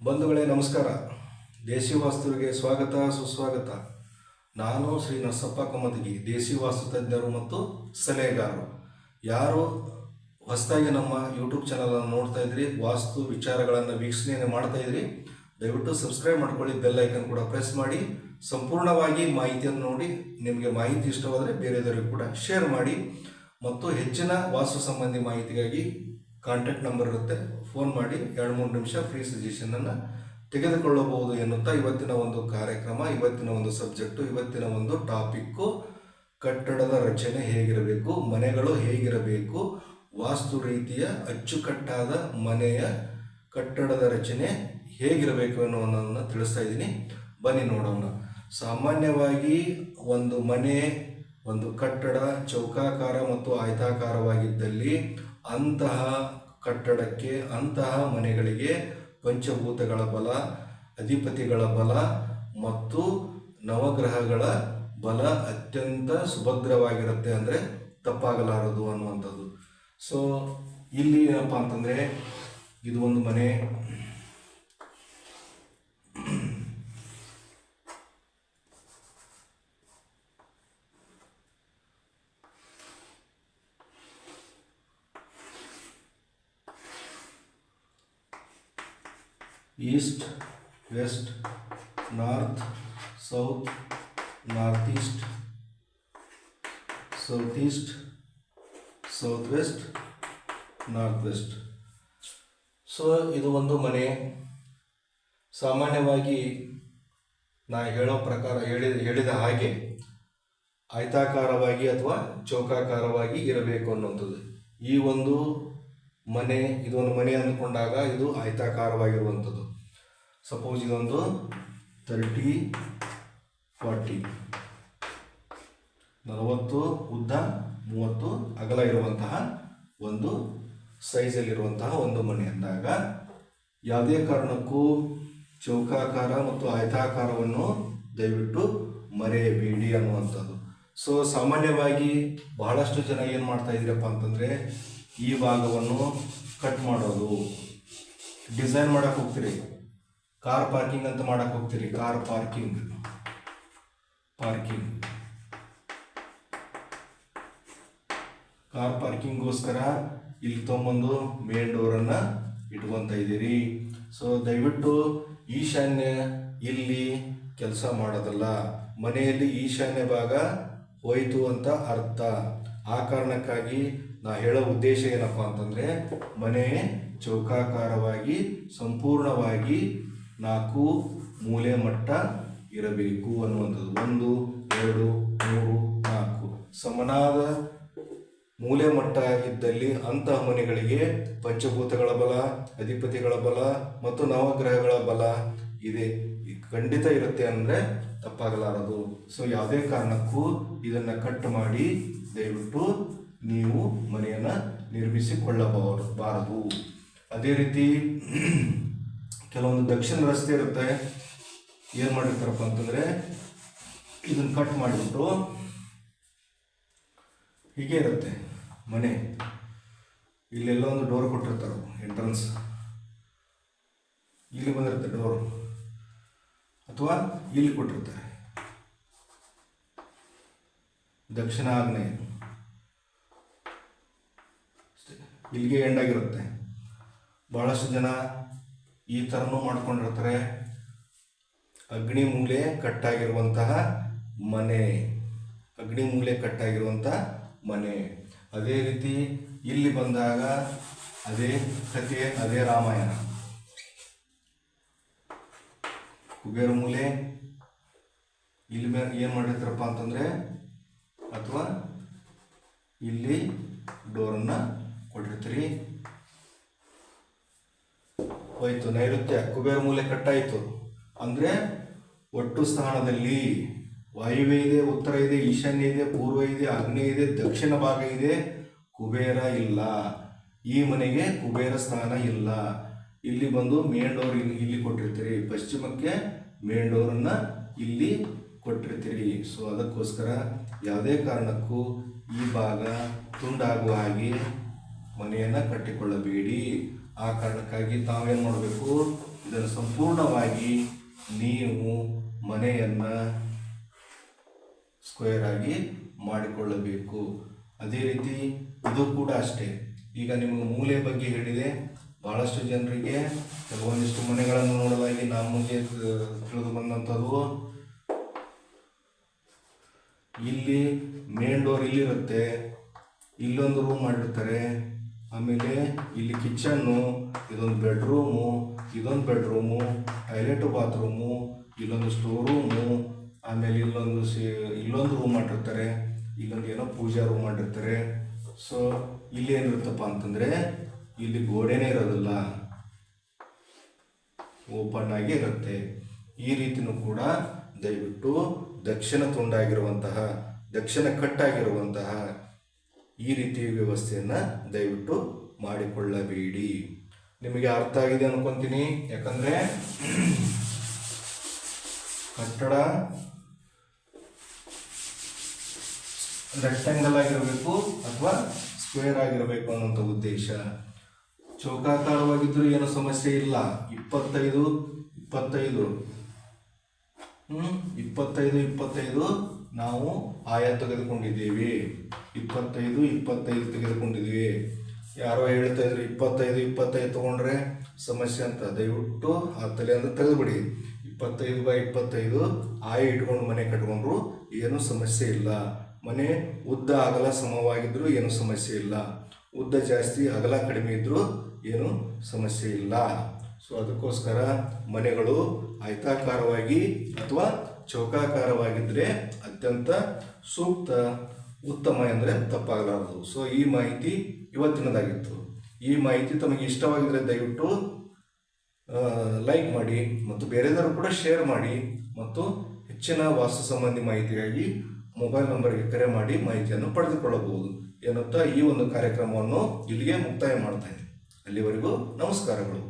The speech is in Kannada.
ಬಂಧುಗಳೇ, ನಮಸ್ಕಾರ. ದೇಸಿ ವಾಸ್ತುವಿಗೆ ಸ್ವಾಗತ, ಸುಸ್ವಾಗತ. ನಾನು ಶ್ರೀ ನರಸಪ್ಪ ಕಮದಗಿ ದೇಸಿ ವಾಸ್ತು ತಜ್ಞರು ಮತ್ತು ಸಲಹೆಗಾರರು. ಯಾರು ಹೊಸದಾಗಿ ನಮ್ಮ ಯೂಟ್ಯೂಬ್ ಚಾನಲನ್ನು ನೋಡ್ತಾ ಇದ್ರಿ, ವಾಸ್ತು ವಿಚಾರಗಳನ್ನು ವೀಕ್ಷಣೆಯನ್ನು ಮಾಡ್ತಾ ಇದ್ರಿ, ದಯವಿಟ್ಟು ಸಬ್ಸ್ಕ್ರೈಬ್ ಮಾಡ್ಕೊಳ್ಳಿ ಬೆಲ್ ಐಕನ್ ಕೂಡ ಪ್ರೆಸ್ ಮಾಡಿ, ಸಂಪೂರ್ಣವಾಗಿ ಮಾಹಿತಿಯನ್ನು ನೋಡಿ, ನಿಮಗೆ ಮಾಹಿತಿ ಇಷ್ಟವಾದರೆ ಬೇರೆಯವರಿಗೂ ಕೂಡ ಶೇರ್ ಮಾಡಿ, ಮತ್ತು ಹೆಚ್ಚಿನ ವಾಸ್ತು ಸಂಬಂಧಿ ಮಾಹಿತಿಗಾಗಿ ಕಾಂಟ್ಯಾಕ್ಟ್ ನಂಬರ್ ಇರುತ್ತೆ. ಫೋನ್ ಮಾಡಿ ಎರಡು, ಮೂರು ನಿಮಿಷ ಫ್ರೀ ಸಜೆಷನನ್ನು ತೆಗೆದುಕೊಳ್ಳಬಹುದು ಎನ್ನುತ್ತಾ ಇವತ್ತಿನ ಒಂದು ಕಾರ್ಯಕ್ರಮ, ಇವತ್ತಿನ ಒಂದು ಸಬ್ಜೆಕ್ಟು ಇವತ್ತಿನ ಒಂದು ಟಾಪಿಕ್ಕು ಕಟ್ಟಡದ ರಚನೆ ಹೇಗಿರಬೇಕು, ಮನೆಗಳು ಹೇಗಿರಬೇಕು, ವಾಸ್ತು ರೀತಿಯ ಅಚ್ಚುಕಟ್ಟಾದ ಮನೆಯ ಕಟ್ಟಡದ ರಚನೆ ಹೇಗಿರಬೇಕು ಅನ್ನೋದನ್ನು ತಿಳಿಸ್ತಾ ಇದ್ದೀನಿ. ಬನ್ನಿ ನೋಡೋಣ. ಸಾಮಾನ್ಯವಾಗಿ ಒಂದು ಮನೆ, ಒಂದು ಕಟ್ಟಡ, ಚೌಕಾಕಾರ ಮತ್ತು ಆಯತಾಕಾರವಾಗಿದ್ದಲ್ಲಿ ಅಂತಹ ಕಟ್ಟಡಕ್ಕೆ, ಅಂತಹ ಮನೆಗಳಿಗೆ ಪಂಚಭೂತಗಳ ಬಲ, ಅಧಿಪತಿಗಳ ಬಲ ಮತ್ತು ನವಗ್ರಹಗಳ ಬಲ ಅತ್ಯಂತ ಸುಭದ್ರವಾಗಿರುತ್ತೆ ಅಂದರೆ ತಪ್ಪಾಗಲಾರದು ಅನ್ನುವಂಥದ್ದು. ಸೊ ಇಲ್ಲಿ ಏನಪ್ಪ ಅಂತಂದರೆ, ಇದು ಒಂದು ಮನೆ east, west, north, south north east south east south west north west so ಇದು ಒಂದು ಮನೆ. ಸಾಮಾನ್ಯವಾಗಿ ನಾ ಹೇಳೋ ಪ್ರಕಾರ ಹೇಳಿದ ಹೇಳಿದ ಹಾಗೆ ಆಯತಾಕಾರವಾಗಿ ಅಥವಾ ಚೌಕಾಕಾರವಾಗಿ ಇರಬೇಕು ಅನ್ನುವಂಥದ್ದು. ಈ ಒಂದು ಮನೆ, ಇದೊಂದು ಮನೆ ಅಂದ್ಕೊಂಡಾಗ ಇದು ಆಯತಾಕಾರವಾಗಿರುವಂಥದ್ದು. ಸಪೋಸ್ ಇದೊಂದು ತರ್ಟಿ ಫಾರ್ಟಿ ನಲವತ್ತು ಉದ್ದ, ಮೂವತ್ತು ಅಗಲ ಇರುವಂತಹ ಒಂದು ಸೈಜಲ್ಲಿರುವಂತಹ ಒಂದು ಮನೆ ಅಂದಾಗ, ಯಾವುದೇ ಕಾರಣಕ್ಕೂ ಚೌಕಾಕಾರ ಮತ್ತು ಆಯತಾಕಾರವನ್ನು ದಯವಿಟ್ಟು ಮರೆಯಬೇಡಿ ಅನ್ನುವಂಥದ್ದು. ಸೊ ಸಾಮಾನ್ಯವಾಗಿ ಬಹಳಷ್ಟು ಜನ ಏನು ಮಾಡ್ತಾ ಇದ್ದೀರಪ್ಪ ಅಂತಂದರೆ ಈ ಭಾಗವನ್ನು ಕಟ್ ಮಾಡೋದು. ಡಿಸೈನ್ ಮಾಡಕ್ಕೆ ಹೋಗ್ತೀರಿ. ಕಾರ್ ಪಾರ್ಕಿಂಗ್ ಅಂತ ಮಾಡಕ್ಕೆ ಹೋಗ್ತೀರಿ. ಕಾರ್ ಪಾರ್ಕಿಂಗ್ ಪಾರ್ಕಿಂಗ್ ಕಾರ್ ಪಾರ್ಕಿಂಗ್ಗೋಸ್ಕರ ಇಲ್ಲಿ ತೊಗೊಂಬಂದು ಮೇನ್ ಡೋರನ್ನು ಇಟ್ಕೊತ ಇದ್ದೀರಿ. ಸೊ ದಯವಿಟ್ಟು ಈಶಾನ್ಯ ಇಲ್ಲಿ ಕೆಲಸ ಮಾಡೋದಲ್ಲ. ಮನೆಯಲ್ಲಿ ಈಶಾನ್ಯ ಭಾಗ ಹೋಯಿತು ಅಂತ ಅರ್ಥ. ಆ ಕಾರಣಕ್ಕಾಗಿ ನಾ ಹೇಳೋ ಉದ್ದೇಶ ಏನಪ್ಪ ಅಂತಂದರೆ, ಮನೆ ಚೌಕಾಕಾರವಾಗಿ, ಸಂಪೂರ್ಣವಾಗಿ ನಾಲ್ಕು ಮೂಲೆ ಮಟ್ಟ ಇರಬೇಕು ಅನ್ನುವಂಥದ್ದು. ಒಂದು, ಎರಡು, ಮೂರು, ನಾಲ್ಕು. ಸಮನಾದ ಮೂಲೆ ಮಟ್ಟ ಇದ್ದಲ್ಲಿ ಅಂತಹ ಮನೆಗಳಿಗೆ ಪಂಚಭೂತಗಳ ಬಲ, ಅಧಿಪತಿಗಳ ಬಲ ಮತ್ತು ನವಗ್ರಹಗಳ ಬಲ ಇದೆ. ಖಂಡಿತ ಇರುತ್ತೆ ಅಂದರೆ ತಪ್ಪಾಗಲಾರದು. ಸೊ ಯಾವುದೇ ಕಾರಣಕ್ಕೂ ಇದನ್ನು ಕಟ್ ಮಾಡಿ ದಯವಿಟ್ಟು ನೀವು ಮನೆಯನ್ನು ನಿರ್ಮಿಸಿಕೊಳ್ಳಬಾರದು. ಬಾರದು ಅದೇ ರೀತಿ ಕೆಲವೊಂದು ದಕ್ಷಿಣ ರಸ್ತೆ ಇರುತ್ತೆ. ಏನು ಮಾಡಿರ್ತಾರಪ್ಪ ಅಂತಂದರೆ ಇದನ್ನು ಕಟ್ ಮಾಡಿಬಿಟ್ಟು ಹೀಗೆ ಇರುತ್ತೆ ಮನೆ. ಇಲ್ಲೆಲ್ಲ ಒಂದು ಡೋರ್ ಕೊಟ್ಟಿರ್ತಾರೆ ಎಂಟ್ರನ್ಸ್ ಇಲ್ಲಿ ಬಂದಿರುತ್ತೆ ಡೋರ್ ಅಥವಾ ಇಲ್ಲಿ ಕೊಟ್ಟಿರ್ತಾರೆ. ದಕ್ಷಿಣ ಇಲ್ಲಿಗೆ ಎಂಡ್ ಆಗಿರುತ್ತೆ. ಭಾಳಷ್ಟು ಜನ ಈ ಥರನೂ ಮಾಡ್ಕೊಂಡಿರ್ತಾರೆ. ಅಗ್ನಿ ಮೂಲೆ ಕಟ್ಟಾಗಿರುವಂತಹ ಮನೆ. ಅಗ್ನಿ ಮೂಲೆ ಕಟ್ಟಾಗಿರುವಂತಹ ಮನೆ. ಅದೇ ರೀತಿ ಇಲ್ಲಿ ಬಂದಾಗ ಅದೇ ಕಥೆ, ಅದೇ ರಾಮಾಯಣ. ಕುಬೇರ ಮೂಲೆ, ಇಲ್ಲಿ ಮೇಲೆ ಏನು ಮಾಡಿರ್ತಾರಪ್ಪ ಅಂತಂದರೆ, ಅಥವಾ ಇಲ್ಲಿ ಡೋರನ್ನು ಕೊಟ್ಟಿರ್ತೀರಿ. ಹೋಯ್ತು, ನೈಋತ್ಯ ಕುಬೇರ ಮೂಲೆ ಕಟ್ಟಾಯಿತು. ಅಂದರೆ ಒಟ್ಟು ಸ್ಥಾನದಲ್ಲಿ ವಾಯುವ್ಯ ಇದೆ, ಉತ್ತರ ಇದೆ, ಈಶಾನ್ಯ ಇದೆ, ಪೂರ್ವ ಇದೆ, ಆಗ್ನೇಯ ಇದೆ, ದಕ್ಷಿಣ ಭಾಗ ಇದೆ, ಕುಬೇರ ಇಲ್ಲ. ಈ ಮನೆಗೆ ಕುಬೇರ ಸ್ಥಾನ ಇಲ್ಲ. ಇಲ್ಲಿ ಬಂದು ಮೇನ್ ಡೋರ್ ಇಲ್ಲಿ ಕೊಟ್ಟಿರ್ತೀರಿ. ಪಶ್ಚಿಮಕ್ಕೆ ಮೇನ್ ಡೋರನ್ನು ಇಲ್ಲಿ ಕೊಟ್ಟಿರ್ತೀರಿ. ಸೊ ಅದಕ್ಕೋಸ್ಕರ ಯಾವುದೇ ಕಾರಣಕ್ಕೂ ಈ ಭಾಗ ತುಂಡಾಗುವ ಹಾಗೆ ಮನೆಯನ್ನು ಕಟ್ಟಿಕೊಳ್ಳಬೇಡಿ. ಆ ಕಾರಣಕ್ಕಾಗಿ ತಾವೇನು ಮಾಡಬೇಕು? ಇದನ್ನು ಸಂಪೂರ್ಣವಾಗಿ ನೀವು ಮನೆಯನ್ನು ಸ್ಕ್ವೇರ್ ಆಗಿ ಮಾಡಿಕೊಳ್ಳಬೇಕು. ಅದೇ ರೀತಿ ಇದು ಕೂಡ ಅಷ್ಟೇ. ಈಗ ನಿಮಗೆ ಮೂಲೆ ಬಗ್ಗೆ ಹೇಳಿದೆ. ಬಹಳಷ್ಟು ಜನರಿಗೆ ಕೆಲವೊಂದಿಷ್ಟು ಮನೆಗಳನ್ನು ನೋಡಲಾಗಿ ನಮಗೆ ತಿಳಿದು ಬಂದಂಥದ್ದು. ಇಲ್ಲಿ ಮೇನ್ ಡೋರ್ ಇಲ್ಲಿರುತ್ತೆ. ಇಲ್ಲೊಂದು ರೂಮ್ ಮಾಡಿರ್ತಾರೆ. ಆಮೇಲೆ ಇಲ್ಲಿ ಕಿಚನ್ನು ಇದೊಂದು ಬೆಡ್ರೂಮು ಇದೊಂದು ಬೆಡ್ರೂಮು ಟಾಯ್ಲೆಟು ಬಾತ್ರೂಮು ಇಲ್ಲೊಂದು ಸ್ಟೋರ್ ರೂಮು ಆಮೇಲೆ ಇಲ್ಲೊಂದು ಸಿ, ಇಲ್ಲೊಂದು ರೂಮ್ ಮಾಡಿರ್ತಾರೆ. ಇಲ್ಲೊಂದು ಏನೋ ಪೂಜಾ ರೂಮ್ ಮಾಡಿರ್ತಾರೆ. ಸೊ ಇಲ್ಲಿ ಏನಿರುತ್ತಪ್ಪ ಅಂತಂದರೆ ಇಲ್ಲಿ ಗೋಡೆನೇ ಇರೋದಿಲ್ಲ. ಓಪನ್ ಆಗಿ ಇರುತ್ತೆ. ಈ ರೀತಿನೂ ಕೂಡ ದಯವಿಟ್ಟು ದಕ್ಷಿಣ ತುಂಡಾಗಿರುವಂತಹ, ದಕ್ಷಿಣ ಕಟ್ಟಾಗಿರುವಂತಹ ಈ ರೀತಿ ವ್ಯವಸ್ಥೆಯನ್ನು ದಯವಿಟ್ಟು ಮಾಡಿಕೊಳ್ಳಬೇಡಿ. ನಿಮಗೆ ಅರ್ಥ ಆಗಿದೆ ಅನ್ಕೊಂತೀನಿ. ಯಾಕಂದರೆ ಕಟ್ಟಡ ರೆಕ್ಟಾಂಗಲ್ ಆಗಿರಬೇಕು ಅಥವಾ ಸ್ಕ್ವೇರ್ ಆಗಿರಬೇಕು ಅನ್ನೋಂಥ ಉದ್ದೇಶ. ಚೌಕಾಕಾರವಾಗಿದ್ದರೂ ಏನು ಸಮಸ್ಯೆ ಇಲ್ಲ. ಇಪ್ಪತ್ತೈದು ಇಪ್ಪತ್ತೈದು. ಹ್ಮ್, ಇಪ್ಪತ್ತೈದು ಇಪ್ಪತ್ತೈದು. ನಾವು ಆಯಾ ತೆಗೆದುಕೊಂಡಿದ್ದೀವಿ. ಇಪ್ಪತ್ತೈದು ಇಪ್ಪತ್ತೈದು ತೆಗೆದುಕೊಂಡಿದ್ದೀವಿ. ಯಾರೋ ಹೇಳ್ತಾ ಇದ್ರು, ಇಪ್ಪತ್ತೈದು ಇಪ್ಪತ್ತೈದು ತಗೊಂಡ್ರೆ ಸಮಸ್ಯೆ ಅಂತ. ದಯವಿಟ್ಟು ಆ ತಲೆ ತೆಗೆದುಬಿಡಿ. ಇಪ್ಪತ್ತೈದು ಬೈ ಇಪ್ಪತ್ತೈದು, ಆಯ ಇಟ್ಕೊಂಡು ಮನೆ ಕಟ್ಕೊಂಡ್ರು ಏನೂ ಸಮಸ್ಯೆ ಇಲ್ಲ. ಮನೆ ಉದ್ದ ಅಗಲ ಸಮವಾಗಿದ್ದರೂ ಏನು ಸಮಸ್ಯೆ ಇಲ್ಲ. ಉದ್ದ ಜಾಸ್ತಿ, ಅಗಲ ಕಡಿಮೆ ಇದ್ದರೂ ಏನು ಸಮಸ್ಯೆ ಇಲ್ಲ. ಸೊ ಅದಕ್ಕೋಸ್ಕರ ಮನೆಗಳು ಆಯತಾಕಾರವಾಗಿ ಅಥವಾ ಚೌಕಾಕಾರವಾಗಿದ್ದರೆ ಅತ್ಯಂತ ಸೂಕ್ತ, ಉತ್ತಮ ಎಂದರೆ ತಪ್ಪಾಗಲಾರದು. ಸೊ ಈ ಮಾಹಿತಿ ಇವತ್ತಿನದಾಗಿತ್ತು. ಈ ಮಾಹಿತಿ ತಮಗೆ ಇಷ್ಟವಾಗಿದ್ದರೆ ದಯವಿಟ್ಟು ಲೈಕ್ ಮಾಡಿ ಮತ್ತು ಬೇರೆದವರು ಕೂಡ ಶೇರ್ ಮಾಡಿ ಮತ್ತು ಹೆಚ್ಚಿನ ವಾಸ್ತು ಸಂಬಂಧಿ ಮಾಹಿತಿಗಾಗಿ ಮೊಬೈಲ್ ನಂಬರ್ಗೆ ಕರೆ ಮಾಡಿ ಮಾಹಿತಿಯನ್ನು ಪಡೆದುಕೊಳ್ಳಬಹುದು ಎನ್ನುತ್ತಾ ಈ ಒಂದು ಕಾರ್ಯಕ್ರಮವನ್ನು ಇಲ್ಲಿಗೆ ಮುಕ್ತಾಯ ಮಾಡ್ತಾ ಅಲ್ಲಿವರೆಗೂ ನಮಸ್ಕಾರಗಳು.